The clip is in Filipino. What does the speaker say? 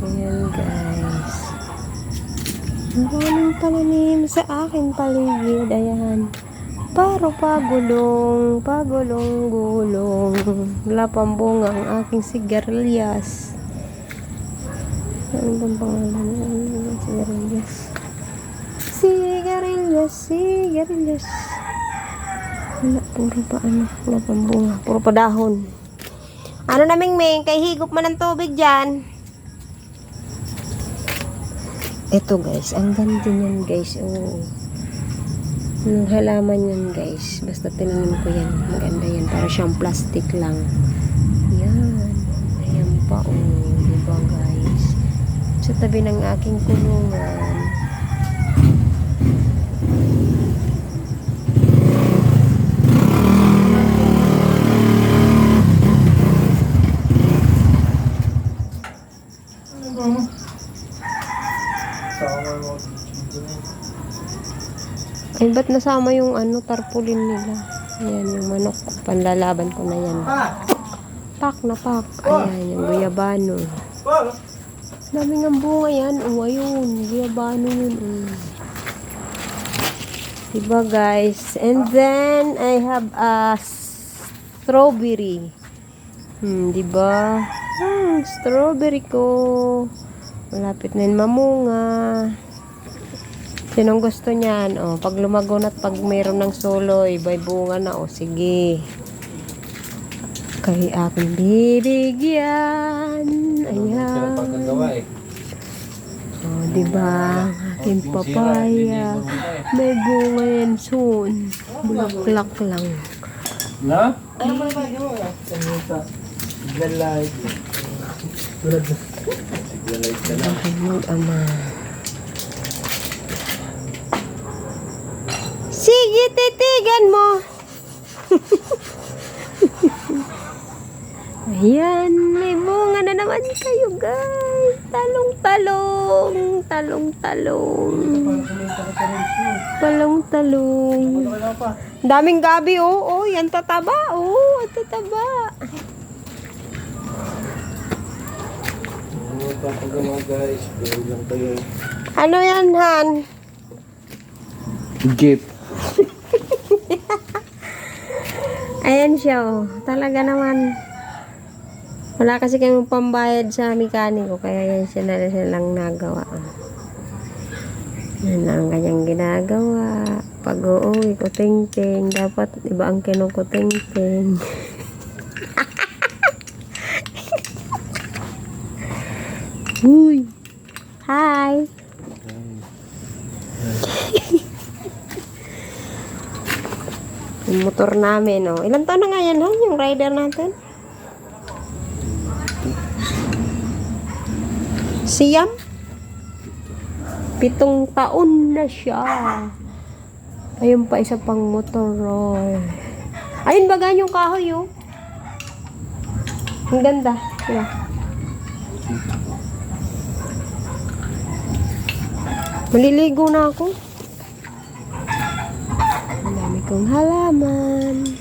Ayan guys. Ang daming palanim sa aking paligid. Ayan. Paro pagulong, pagulong gulong. Wala bunga ang aking sigarilyas. Ano bang pangalan? Ano bang sigarilyas? Sigarilyas, sigarilyas. Wala, puro pa ano. Wala pang bunga. Puro pa dahon. Ano na Ming Kay higop man ng tubig dyan. Ito guys, ang ganda niyan guys. Oh. Yung halaman yan guys. Basta tinanim ko yan. Maganda yan. Para siyang plastic lang. Yan. Ayan pa oh. Diba guys? Sa tabi ng aking kulungan. Ay, ba't nasama yung ano, tarpaulin nila? Ayan, yung manok. Panlalaban ko na yan. Pak na pak. Ayan, yung guyabano. Dami ng bunga yan. O, ayun. Guyabano yun. Mm. Diba, guys? And then, I have a strawberry. Hmm, diba? Ah, strawberry ko. Malapit na yun mamunga. Sinong gusto niyan? O, pag lumago na at pag mayroon ng solo, iba'y bunga na. O, sige. Kay aking bibigyan. Ayan. eh. O, diba? Ang aking papaya. May bunga yan soon. Bulaklak lang. Na? Ano ba ba yun? Kanita. Galay. Tulad na. Galay ka mag-ama. Sige, titigan mo. Ayan, may bunga na naman kayo, guys. Talong-talong. Talong-talong. Talong-talong. Daming gabi, oh. Oh, yan tataba. Oh, tataba. Ano papagawa guys? Gawin lang kayo. Ano yan, Han? Jeep. Ayan siya, oh. Talaga naman. Wala kasi kang pambayad sa mekaniko, kaya yan siya na siya lang nagawa. Yan ang kanyang ginagawa. Pag uuwi ko, ting-ting. Dapat iba ang kinuko, Uy! Hi! Yung motor namin, oh. Ilan taon na nga yan, ha? Yung rider natin? Siyam? Pitong taon na siya. Ayun pa, isa pang motor, oh. Ayun ba ganyan yung kahoy, oh? Ang ganda. Diba? Maliligo na ako. Ang dami kong halaman.